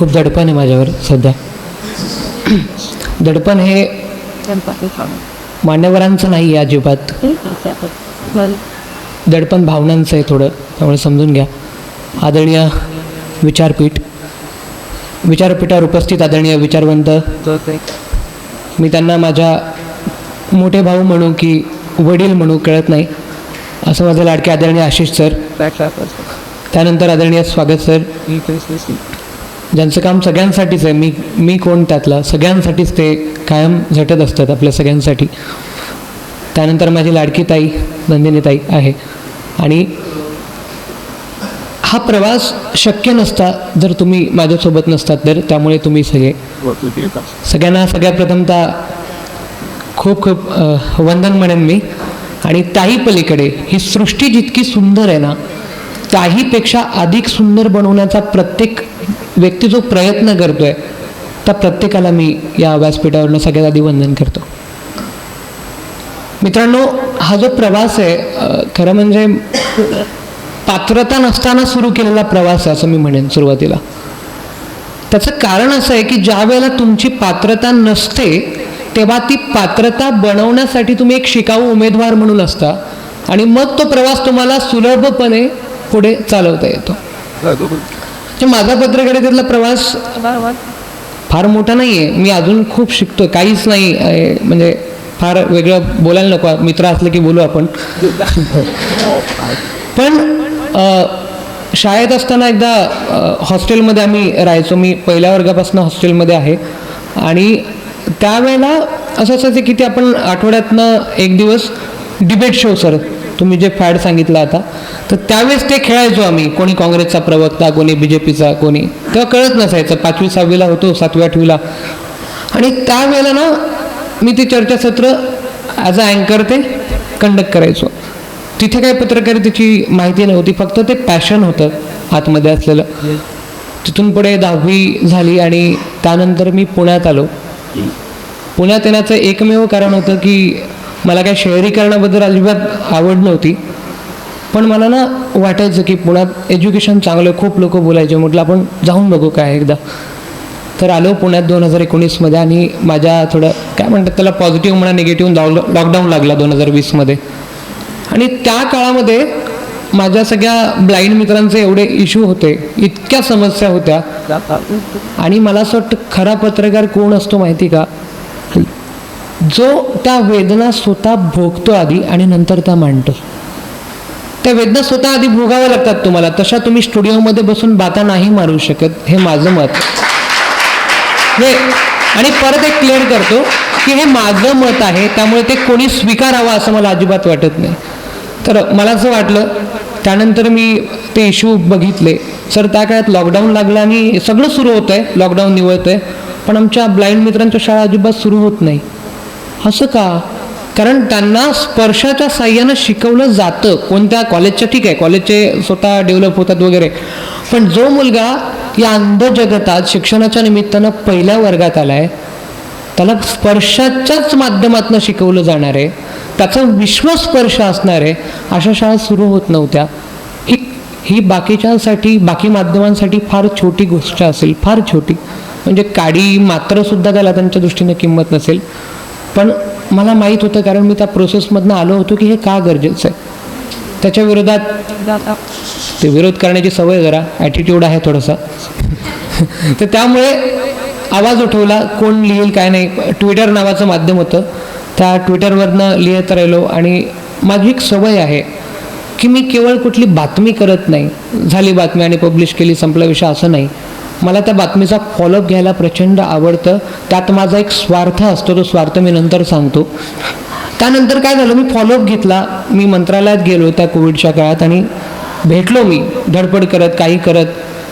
खूप दडपण आहे माझ्यावर सध्या. दडपण हे मान्यवरांचं नाही आहे अजिबात. दडपण भावनांचं आहे थोडं त्यामुळे समजून घ्या. आदरणीय विचारपीठ. विचारपीठावर उपस्थित आदरणीय विचारवंत. मी त्यांना माझ्या मोठे भाऊ म्हणू की वडील म्हणू कळत नाही. असं माझे लाडके आदरणीय आशिष सर. त्यानंतर आदरणीय स्वागत सर. ज्यांचं काम सगळ्यांसाठीच आहे. मी मी कोण त्यातला? सगळ्यांसाठीच ते कायम झटत असतात आपल्या सगळ्यांसाठी. त्यानंतर माझी लाडकी ताई नंदिनी ताई आहे. आणि हा प्रवास शक्य नसता जर तुम्ही माझ्यासोबत नसतात तर त्यामुळे तुम्ही सगळे सगळ्यांना सगळ्या प्रथमतः खूप खूप वंदन म्हणेन मी. आणि त्याही पलीकडे ही सृष्टी जितकी सुंदर आहे ना त्याहीपेक्षा अधिक सुंदर बनवण्याचा प्रत्येक व्यक्ती जो प्रयत्न करतोय त्या प्रत्येकाला मी या व्यासपीठावरनं सगळ्यात आधी वंदन करतो. मित्रांनो हा जो प्रवास आहे खरं म्हणजे पात्रता नसताना सुरू केलेला प्रवास आहे असं मी म्हणेन सुरुवातीला. त्याचं कारण असं आहे की ज्या वेळेला तुमची पात्रता नसते तेव्हा ती पात्रता बनवण्यासाठी तुम्ही एक शिकाऊ उमेदवार म्हणून असता आणि मग तो प्रवास तुम्हाला सुलभपणे पुढे चालवता येतो. म्हणजे माझा पत्रकारितेतला प्रवास बरोबर फार मोठा नाही आहे मी अजून खूप शिकतो काहीच नाही आहे, म्हणजे फार वेगळं बोलायला नको. मित्र असलं की बोलू आपण. पण शाळेत असताना एकदा हॉस्टेलमध्ये आम्ही राहायचो. मी पहिल्या वर्गापासून हॉस्टेलमध्ये आहे. आणि त्यावेळेला असं असायचं की ते आपण आठवड्यातनं एक दिवस डिबेट शो सर. तुम्ही जे फॅड सांगितलं आता तर त्यावेळेस ते खेळायचो आम्ही. कोणी काँग्रेसचा प्रवक्ता कोणी बी जे पीचा कोणी. तेव्हा कळत नसायचं. पाचवी सहावीला होतो सातवी आठवीला. आणि त्यावेळेला ना मी ते चर्चासत्र ॲज अ अँकर ते कंडक्ट करायचो. तिथे काही पत्रकारितेची माहिती नव्हती. फक्त ते पॅशन होतं आतमध्ये असलेलं. तिथून पुढे दहावी झाली आणि त्यानंतर मी पुण्यात आलो. पुण्यात येण्याचं एकमेव कारण होतं की मला काय शहरीकरणाबद्दल अजिबात आवड नव्हती. पण मला ना वाटायचं की पुण्यात एज्युकेशन चांगलं खूप लोक बोलायचे. म्हटलं आपण जाऊन बघू काय एकदा. तर आलो पुण्यात दोन हजार एकोणीसमध्ये आणि माझ्या थोडं काय म्हणतात त्याला पॉझिटिव्ह म्हणा निगेटिव्ह लॉकडाऊन लागला दोन हजार वीसमध्ये. आणि त्या काळामध्ये माझ्या सगळ्या ब्लाइंड मित्रांचे एवढे इश्यू होते. इतक्या समस्या होत्या. आणि मला असं वाटतं खरा पत्रकार कोण असतो माहिती का? जो त्या वेदना स्वतः भोगतो आधी आणि नंतर त्या मांडतो. त्या वेदना स्वतः आधी भोगाव्या लागतात तुम्हाला. तशा तुम्ही स्टुडिओमध्ये बसून बाता नाही मारू शकत. हे माझं मत. हे आणि परत एक क्लिअर करतो की हे माझं मत आहे. त्यामुळे ते कोणी स्वीकारावं असं मला अजिबात वाटत नाही. तर मला असं वाटलं त्यानंतर मी ते इश्यू बघितले. सर त्या काळात लॉकडाऊन लागलं आणि सगळं सुरू होतं आहे लॉकडाऊन निवळत आहे पण आमच्या ब्लाइंड मित्रांच्या शाळा अजिबात सुरू होत नाही. असं का? कारण त्यांना स्पर्शाच्या साह्यानं शिकवलं जातं. कोणत्या कॉलेजच्या ठीक आहे कॉलेजचे स्वतः डेव्हलप होतात वगैरे. पण जो मुलगा या अंध जगतात शिक्षणाच्या निमित्तानं पहिल्या वर्गात आलाय त्याला स्पर्शाच्याच माध्यमातून शिकवलं जाणार आहे त्याचा विश्वस्पर्श असणार आहे अशा शाळा सुरू होत नव्हत्या. ही ही बाकीच्यांसाठी बाकी माध्यमांसाठी फार छोटी गोष्ट असेल फार छोटी. म्हणजे काडी मात्रसुद्धा त्याला त्यांच्या दृष्टीने किंमत नसेल. पण मला माहीत होतं कारण मी त्या प्रोसेसमधनं आलो होतो की हे का गरजेचं आहे. त्याच्या विरोधात ते विरोध करण्याची सवय जरा ॲटिट्यूड आहे थोडासा. तर त्यामुळे आवाज उठवला कोण लिहिल काय नाही. ट्विटर नावाचं माध्यम होतं. त्या ट्विटरवरनं लिहित राहिलो आणि माझी एक सवय आहे की मी केवळ कुठली बातमी करत नाही. झाली बातमी आणि पब्लिश केली संपला विषय असं नाही. मला त्या बातमीचा फॉलोअप घ्यायला प्रचंड आवडतं. त्यात माझा एक स्वार्थ असतो तो स्वार्थ मी नंतर सांगतो. त्यानंतर काय झालं मी फॉलोअप घेतला. मी मंत्रालयात गेलो त्या कोविडच्या काळात आणि भेटलो मी धडपड करत काही करत.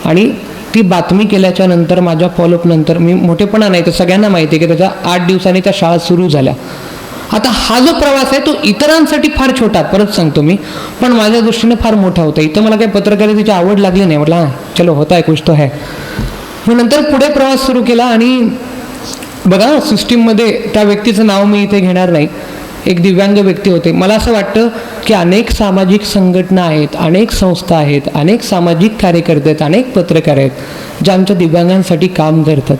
आणि ती बातमी केल्याच्यानंतर माझ्या फॉलोअप नंतर मी मोठेपणा नाही तर सगळ्यांना माहिती आहे की त्याच्या आठ दिवसांनी त्या शाळा सुरू झाल्या. आता हा जो प्रवास आहे तो इतरांसाठी फार छोटा परत सांगतो मी. पण माझ्या दृष्टीने फार मोठा होता. इथं मला काही पत्रकारितेची आवड लागली नाही. म्हटलं हां चलो होता आहे कुछ तो है मग नंतर पुढे प्रवास सुरू केला आणि बघा सिस्टीममध्ये त्या व्यक्तीचं नाव मी इथे घेणार नाही. एक दिव्यांग व्यक्ती होते. मला असं वाटतं की अनेक सामाजिक संघटना आहेत अनेक संस्था आहेत अनेक सामाजिक कार्यकर्ते आहेत अनेक पत्रकार आहेत ज्या आमच्या दिव्यांगांसाठी काम करतात.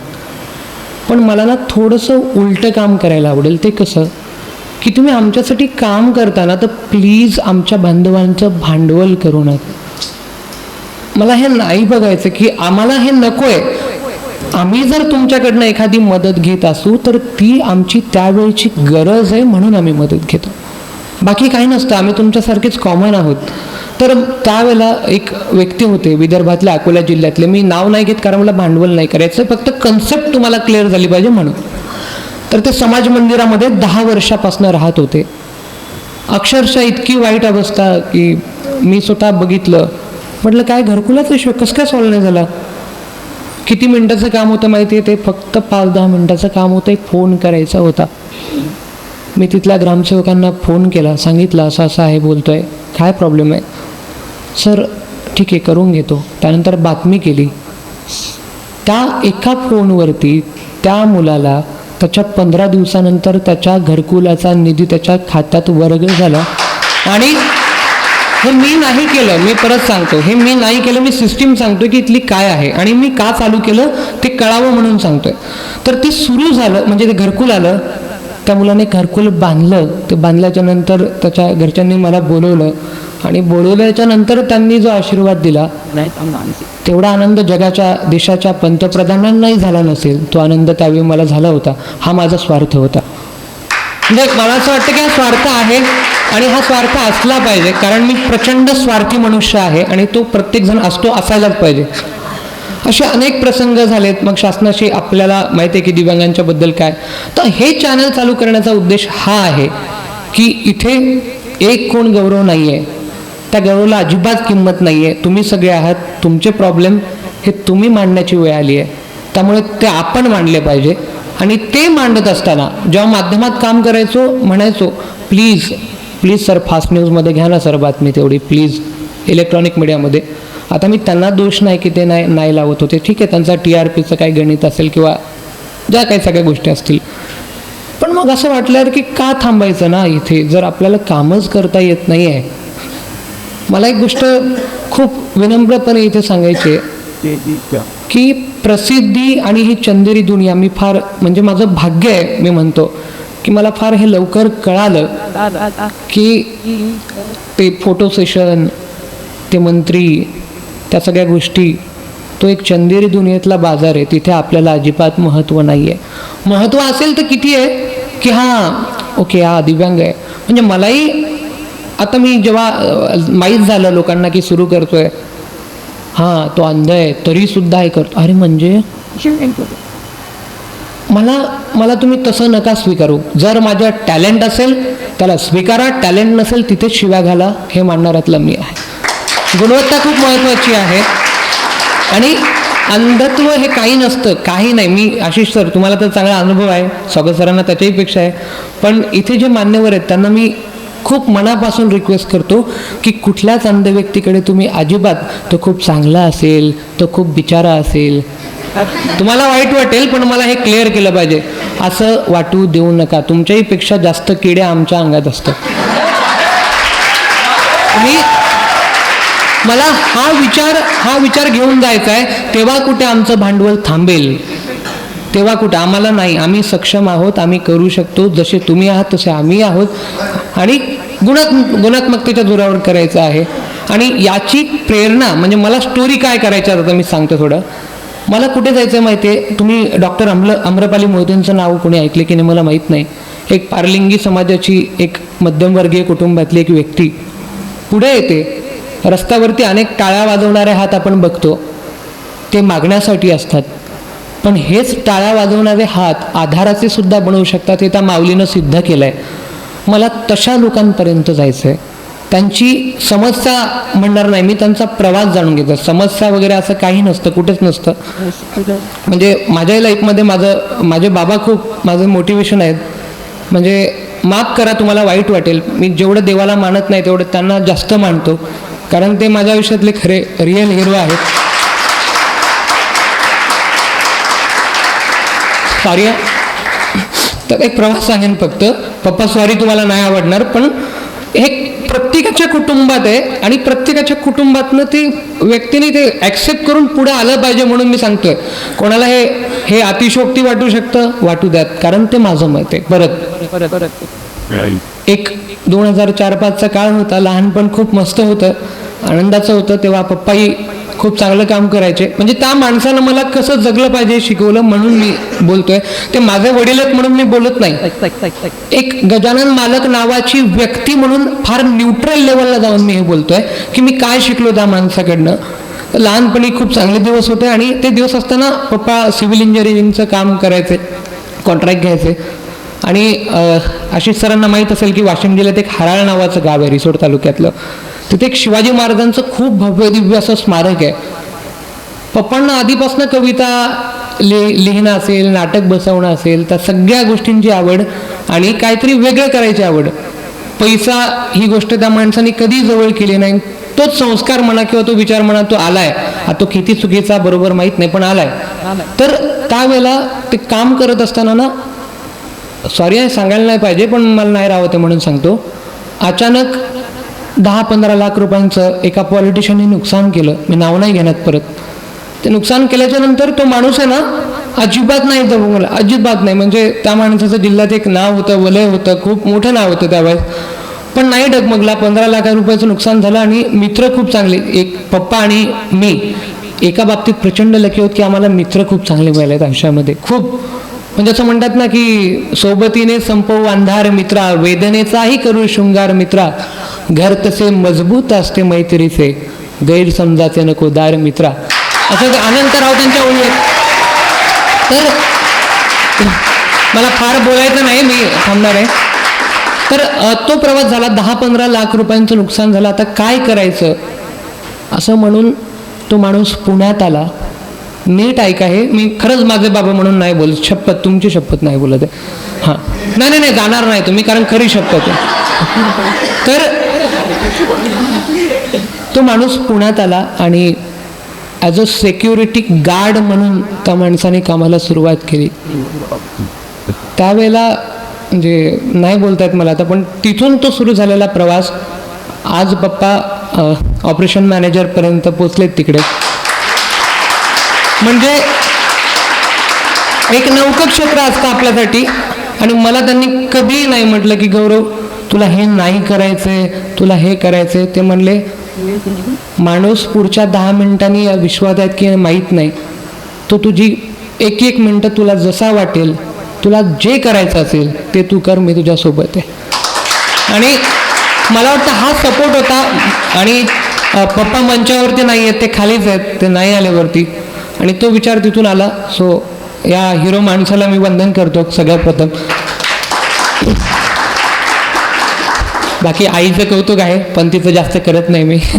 पण मला ना थोडंसं उलटं काम करायला आवडेल. ते कसं? की तुम्ही आमच्यासाठी काम करताना तर प्लीज आमच्या बांधवांचं भांडवल करू नका. मला हे नाही बघायचं की आम्हाला हे नको आहे आम्ही जर तुमच्याकडनं एखादी मदत घेत असू तर ती आमची त्यावेळची गरज आहे म्हणून आम्ही मदत घेतो. बाकी काही नसतं आम्ही तुमच्यासारखेच कॉमन आहोत. तर त्यावेळेला एक व्यक्ती होते विदर्भातल्या अकोला जिल्ह्यातले. मी नाव नाही घेत कारण मला भांडवल नाही करायचं. फक्त कन्सेप्ट तुम्हाला क्लिअर झाली पाहिजे म्हणून. तर ते समाज मंदिरामध्ये दहा वर्षापासून राहत होते. अक्षरशः इतकी वाईट अवस्था की मी स्वतः बघितलं. म्हटलं काय घरकुलाचा इश्यू कसं काय सॉल्व नाही झाला? किती मिनटाचं काम होतं माहिती आहे? ते फक्त पाच दहा मिनटाचं काम होतं. एक फोन करायचा होता. मी तिथल्या ग्रामसेवकांना फोन केला. सांगितलं असं असं आहे बोलतो आहे काय प्रॉब्लेम आहे? सर ठीक आहे करून घेतो. त्यानंतर बातमी केली. त्या एका फोनवरती त्या मुलाला त्याच्या पंधरा दिवसानंतर त्याच्या घरकुलाचा निधी त्याच्या खात्यात वर्ग झाला. आणि हे मी नाही केलं मी परत सांगतो. हे मी नाही केलं मी सिस्टीम सांगतो की इथली काय आहे. आणि मी का चालू केलं ते कळावं म्हणून सांगतोय. तर ते सुरू झालं म्हणजे ते घरकुल आलं त्या मुलाने घरकुल बांधलं ते बांधल्याच्या नंतर त्याच्या घरच्यांनी मला बोलवलं आणि बोलवल्याच्या नंतर त्यांनी जो आशीर्वाद दिला तेवढा आनंद जगाच्या देशाच्या पंतप्रधानांनाही झाला नसेल. तो आनंद त्यावेळी मला झाला होता. हा माझा स्वार्थ होता. म्हणजे मला असं वाटतं की हा स्वार्थ आहे आणि हा स्वार्थ असला पाहिजे कारण मी प्रचंड स्वार्थी मनुष्य आहे आणि तो प्रत्येकजण असतो असायलाच पाहिजे. असे अनेक प्रसंग झालेत. मग शासनाशी आपल्याला माहिती आहे की दिव्यांगांच्या बद्दल काय? तर हे चॅनल चालू करण्याचा उद्देश हा आहे की इथे एक कोण गौरव नाही आहे त्या गौरवला अजिबात किंमत नाही आहे तुम्ही सगळे आहात. तुमचे प्रॉब्लेम हे तुम्ही मांडण्याची वेळ आली आहे. त्यामुळे ते आपण मांडले पाहिजे. आणि ते मांडत असताना जेव्हा माध्यमात काम करायचो म्हणायचो प्लीज प्लीज सर फास्ट न्यूजमध्ये घ्या ना सर बातमी तेवढी. प्लीज इलेक्ट्रॉनिक मीडियामध्ये आता मी त्यांना दोष नाही की ते नाही नाही लावत होते. ठीक आहे त्यांचा टी आर पीचं काही गणित असेल किंवा ज्या काही सगळ्या गोष्टी असतील. पण मग असं वाटलं की का थांबायचं ना इथे? जर आपल्याला कामच करता येत नाही आहे मला एक गोष्ट खूप विनम्रपणे इथे सांगायची की प्रसिद्धी आणि ही चंदेरी दुनिया मी फार म्हणजे माझं भाग्य आहे मी म्हणतो की मला फार हे लवकर कळालं की ते फोटो सेशन ते मंत्री त्या सगळ्या गोष्टी तो एक चंदेरी दुनियेतला बाजार आहे तिथे आपल्याला अजिबात महत्त्व नाही आहे महत्त्व असेल तर किती आहे? की हां ओके हा दिव्यांग आहे. म्हणजे मलाही आता मी जेव्हा माहीत झालं लोकांना की सुरू करतोय हां तो अंध आहे तरीसुद्धा हे करतो. अरे म्हणजे? मला मला तुम्ही तसं नका स्वीकारू. जर माझ्या टॅलेंट असेल त्याला स्वीकारा. टॅलेंट नसेल तिथेच शिव्या घाला. हे मानणाऱ्यातलं मी आहे. गुणवत्ता खूप महत्त्वाची आहे. आणि अंधत्व हे काही नसतं काही नाही. मी आशिष सर तुम्हाला तर चांगला अनुभव आहे. स्वागत सरांना त्याच्याही पेक्षा आहे. पण इथे जे मान्यवर आहेत त्यांना मी खूप मनापासून रिक्वेस्ट करतो की कुठल्याच अंध व्यक्तीकडे तुम्ही अजिबात तो खूप चांगला असेल तो खूप बिचारा असेल. तुम्हाला वाईट वाटेल पण मला हे क्लिअर केलं पाहिजे. असं वाटू देऊ नका. तुमच्याही पेक्षा जास्त किडे आमच्या अंगात असतात. मी मला हा विचार हा विचार घेऊन जायचा आहे तेव्हा कुठे आमचं भांडवल थांबेल? तेव्हा कुठं? आम्हाला नाही. आम्ही सक्षम आहोत आम्ही करू शकतो. जसे तुम्ही आहात तसे आम्ही आहोत. आणि गुणात् गुणात्मकतेच्या जोरावर करायचं आहे. आणि याची प्रेरणा म्हणजे मला स्टोरी काय करायची आता मी सांगतो थोडं. मला कुठे जायचं आहे माहिती आहे तुम्ही डॉक्टर अम्ल अम्रपाली मोदींचं नाव कोणी ऐकले की नाही मला माहीत नाही. एक पारलिंगी समाजाची एक मध्यमवर्गीय कुटुंबातली एक व्यक्ती पुढे येते. रस्त्यावरती अनेक टाळ्या वाजवणारे हात आपण बघतो ते मागण्यासाठी असतात. पण हेच टाळ्या वाजवणारे हात आधाराचे सुद्धा बनवू शकतात हे त्या माऊलीनं सिद्ध केलं आहे मला तशा लोकांपर्यंत जायचं आहे त्यांची समस्या म्हणणार नाही मी त्यांचा प्रवास जाणून घेतो समस्या वगैरे असं काही नसतं कुठेच नसतं. म्हणजे माझ्या लाईफमध्ये माझं माझे बाबा खूप माझं मोटिवेशन आहेत. म्हणजे माफ करा तुम्हाला वाईट वाटेल. मी जेवढं देवाला मानत नाही तेवढं त्यांना जास्त मानतो. कारण ते माझ्या आयुष्यातले खरे रिअल हिरो आहेत. सॉरी तर एक प्रवास सांगेन फक्त. पप्पा सॉरी तुम्हाला नाही आवडणार पण हे प्रत्येकाच्या कुटुंबात आहे आणि प्रत्येकाच्या कुटुंबातनं ती व्यक्तीने ते ॲक्सेप्ट करून पुढे आलं पाहिजे म्हणून मी सांगतोय. कोणाला हे हे अतिशोक्ती वाटू शकतं? वाटू द्यात कारण ते माझं मत आहे. परत. परत परत. एक दोन हजार चार पाचचा काळ होता. लहानपण खूप मस्त होतं. आनंदाचं होतं. तेव्हा पप्पाही खूप चांगलं काम करायचे. म्हणजे त्या माणसानं मला कसं जगलं पाहिजे शिकवलं म्हणून मी बोलतोय. ते माझे वडील आहेत म्हणून मी बोलत नाही. एक गजानन मालक नावाची व्यक्ती म्हणून फार न्यूट्रल लेवलला जाऊन मी हे बोलतोय की मी काय शिकलो त्या माणसाकडनं. लहानपणी खूप चांगले दिवस होते आणि ते दिवस असताना पप्पा सिव्हिल इंजिनिअरिंगचं काम करायचे कॉन्ट्रॅक्ट घ्यायचे. आणि अं, आशिष सरांना माहीत असेल की वाशिम जिल्ह्यात एक हराळ नावाचं गाव आहे रिसोड तालुक्यातलं. तिथे एक शिवाजी महाराजांचं खूप भव्य दिव्य असं स्मारक आहे. पप्पांना आधीपासून कविता लि लिहिणं असेल नाटक बसवणं असेल त्या सगळ्या गोष्टींची आवड आणि काहीतरी वेगळं करायची आवड. पैसा ही गोष्ट त्या माणसाने कधी जवळ केली नाही. तोच संस्कार म्हणा किंवा तो विचार म्हणा तो आलाय. आता तो किती चुकीचा बरोबर माहीत नाही पण आलाय. तर त्यावेळेला ते काम करत असताना ना सॉरी आहे सांगायला नाही पाहिजे पण मला नाही राहते म्हणून सांगतो. अचानक दहा पंधरा लाख रुपयांचं एका पॉलिटिशियनने नुकसान केलं. मी नाव नाही घेण्यात परत. ते नुकसान केल्याच्यानंतर तो माणूस आहे ना अजिबात नाही जमू मला अजिबात नाही. म्हणजे त्या माणसाचं जिल्ह्यात एक नाव होतं वलय होतं खूप मोठं नाव होतं त्यावेळेस. पण नाही डगमगला पंधरा लाख रुपयाचं नुकसान झालं आणि मित्र खूप चांगले एक पप्पा आणि मी. एका बाबतीत प्रचंड लकी होत की आम्हाला मित्र खूप चांगले मिळाले आहेत आयुष्यामध्ये. खूप. म्हणजे असं म्हणतात ना की सोबतीने संपवू अंधार मित्रा वेदनेचाही करू शृंगार मित्रा. घर तसे मजबूत असते मैत्रीचे गैरसमजाचे नको दार मित्रा. असं ते अनंतराव त्यांच्या ओळी तर मला फार बोलायचं नाही मी थांबणार आहे. तर तो प्रवास झाला दहा पंधरा लाख रुपयांचं नुकसान झालं आता काय करायचं? असं म्हणून तो माणूस पुण्यात आला. नीट ऐका आहे. मी खरंच माझे बाबा म्हणून नाही बोलत. शपथ तुमची शपथ नाही बोलत आहे. हां. नाही नाही नाही जाणार नाही तुम्ही कारण खरी शपथ आहे. तर तो माणूस पुण्यात आला आणि ॲज अ सेक्युरिटी गार्ड म्हणून त्या माणसाने कामाला सुरुवात केली. त्यावेळेला म्हणजे नाही बोलता येत मला आता पण तिथून तो सुरू झालेला प्रवास आज पप्पा ऑपरेशन मॅनेजरपर्यंत पोचलेत तिकडे. म्हणजे एक नौकं क्षेत्र असतं आपल्यासाठी. आणि मला त्यांनी कधीही नाही म्हटलं की गौरव तुला हे नाही करायचंय तुला हे करायचंय. ते म्हणले माणूस पुढच्या दहा मिनिटांनी या विश्वात आहेत की माहीत नाही. तो तुझी एक एक मिनटं तुला जसा वाटेल तुला जे करायचं असेल ते तू कर मी तुझ्यासोबत आहे. आणि मला वाटतं हा सपोर्ट होता. आणि पप्पा मंचावरती नाही आहेत ते खालीच आहेत ते नाही आल्यावरती आणि तो विचार तिथून आला. सो या हिरो माणसाला मी वंदन करतो सगळ्यात प्रथम. बाकी आईचं कौतुक आहे पण तिचं जास्त करत नाही मी.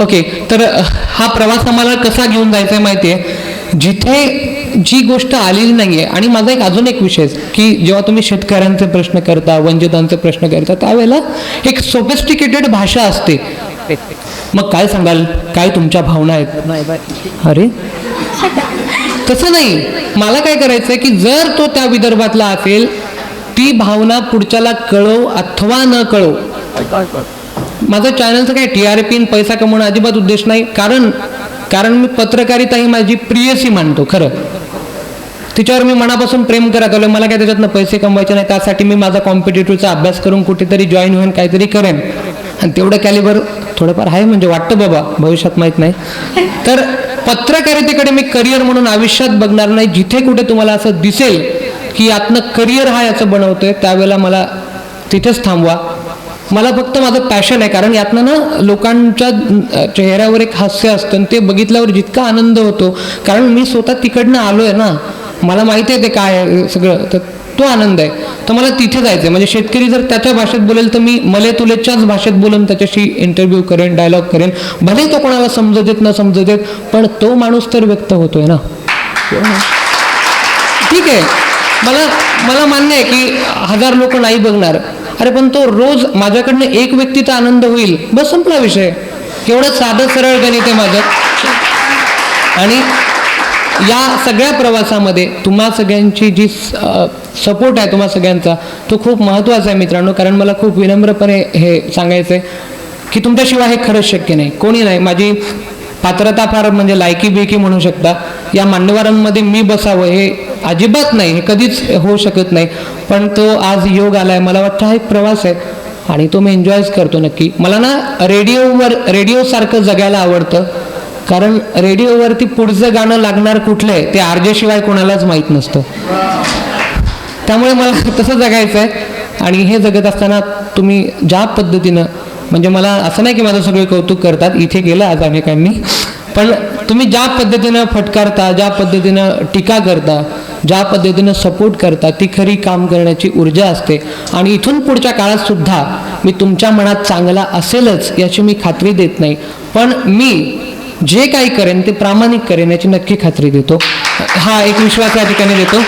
ओके तर हा प्रवास आम्हाला कसा घेऊन जायचा आहे माहिती आहे? जिथे जी गोष्ट आलेली नाही आहे आणि माझा एक अजून एक विषय आहे की जेव्हा तुम्ही शेतकऱ्यांचे प्रश्न करता वंचितांचे प्रश्न करता त्यावेळेला एक सोफिस्टिकेटेड भाषा असते. मग काय सांगाल? काय तुमच्या भावना आहेत? अरे? तसं नाही. मला काय करायचं आहे की जर तो त्या विदर्भातला असेल ती भावना पुढच्याला कळव अथवा न कळव माझं चॅनलचं काय? टी आर पी पैसा कमवणं अजिबात उद्देश नाही. कारण कारण मी पत्रकारिता ही माझी प्रियसी मानतो खरं. तिच्यावर मी मनापासून प्रेम करत आलो मला काय त्याच्यातनं पैसे कमवायचे नाही. त्यासाठी मी माझा कॉम्पिटेटिव्हचा अभ्यास करून कुठेतरी जॉईन होईन काहीतरी करेन. आणि तेवढं कॅलिबर थोडंफार आहे म्हणजे वाटतं बाबा भविष्यात माहीत नाही. तर पत्रकारितेकडे मी करिअर म्हणून आयुष्यात बघणार नाही. जिथे कुठे तुम्हाला असं दिसेल की यातनं करिअर हा याचं बनवतोय त्यावेळेला मला तिथेच थांबवा. मला फक्त माझं पॅशन आहे कारण यातनं ना लोकांच्या चेहऱ्यावर एक हास्य असतं आणि ते बघितल्यावर जितका आनंद होतो. कारण मी स्वतः तिकडनं आलो आहे ना मला माहिती आहे ते काय सगळं. तर तो आनंद आहे. तर मला तिथे जायचं आहे म्हणजे शेतकरी जर त्याच्या भाषेत बोलेल तर मी मले तुलेच्याच भाषेत बोलून त्याच्याशी इंटरव्ह्यू करेन डायलॉग करेन. भले तो कोणाला समजत येत न समजत देत पण तो माणूस तर व्यक्त होतोय ना. ठीक आहे. मला मला मान्य आहे की हजार लोक नाही बघणार. अरे पण तो रोज माझ्याकडनं एक व्यक्तीचा आनंद होईल. बस संपला विषय. एवढं साधं सरळ गणित आहे माझं. आणि या सगळ्या प्रवासामध्ये तुम्हा सगळ्यांची जी सपोर्ट आहे तुम्हा सगळ्यांचा तो खूप महत्त्वाचा आहे मित्रांनो. कारण मला खूप विनम्रपणे हे सांगायचं आहे की तुमच्याशिवाय हे खरंच शक्य नाही. कोणी नाही. माझी पात्रता फार म्हणजे लायकी बिकी म्हणू शकता. या मान्यवरांमध्ये मी बसावं हे अजिबात नाही. हे कधीच होऊ शकत नाही. पण तो आज योग आला आहे मला वाटतं हा एक प्रवास आहे आणि तो मी एन्जॉयच करतो नक्की. मला ना रेडिओवर रेडिओसारखं जगायला आवडतं. कारण रेडिओवरती पुढचं गाणं लागणार कुठलं आहे ते आरजेशिवाय कोणालाच माहीत नसतं. त्यामुळे मला तसं जगायचं आहे. आणि हे जगत असताना तुम्ही ज्या पद्धतीनं म्हणजे मला असं नाही की माझं सगळे कौतुक करतात इथे गेलं आज अनेकांनी पण तुम्ही ज्या पद्धतीनं फटकारता ज्या पद्धतीनं टीका करता ज्या पद्धतीनं सपोर्ट करता ती खरी काम करण्याची ऊर्जा असते. आणि इथून पुढच्या काळात सुद्धा मी तुमच्या मनात चांगला असेलच याची मी खात्री देत नाही. पण मी जे काही करेन ते प्रामाणिक करेन याची नक्की खात्री देतो. हा एक विश्वास या ठिकाणी देतो.